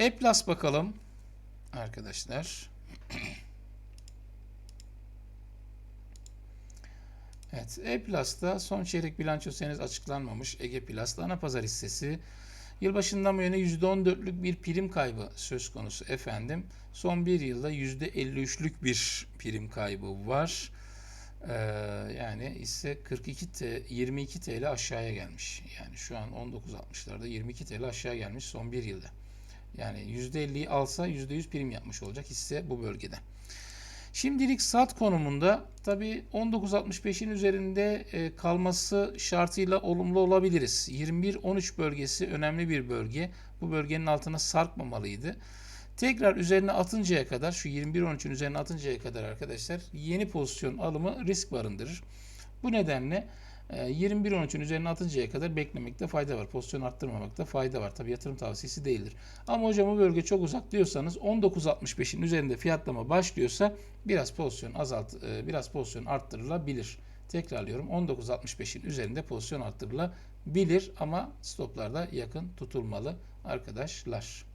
E plus bakalım arkadaşlar. Evet, E Plus'ta son çeyrek bilançosu henüz açıklanmamış. Ege Plus'ta ana pazar hissesi yılbaşından bu yana %14'lük bir prim kaybı söz konusu efendim. Son bir yılda %53'lük bir prim kaybı var. Ee, yani ise 42 T, 22 TL aşağıya gelmiş. Yani şu an 19.60'larda 22 TL aşağı gelmiş son bir yılda. Yani %50'yi alsa %100 prim yapmış olacak hisse bu bölgede. Şimdilik sat konumunda tabi 19.65'in üzerinde e, kalması şartıyla olumlu olabiliriz. 21-13 bölgesi önemli bir bölge. Bu bölgenin altına sarkmamalıydı. Tekrar üzerine atıncaya kadar şu 21-13'ün üzerine atıncaya kadar arkadaşlar yeni pozisyon alımı risk barındırır. Bu nedenle 21-13'ün üzerine atıncaya kadar beklemekte fayda var. Pozisyon arttırmamakta fayda var. Tabi yatırım tavsiyesi değildir. Ama hocam bu bölge çok uzak diyorsanız 19.65'in üzerinde fiyatlama başlıyorsa biraz pozisyon azalt e, biraz pozisyon arttırılabilir. Tekrarlıyorum 19.65'in üzerinde pozisyon arttırılabilir ama stoplarda yakın tutulmalı arkadaşlar.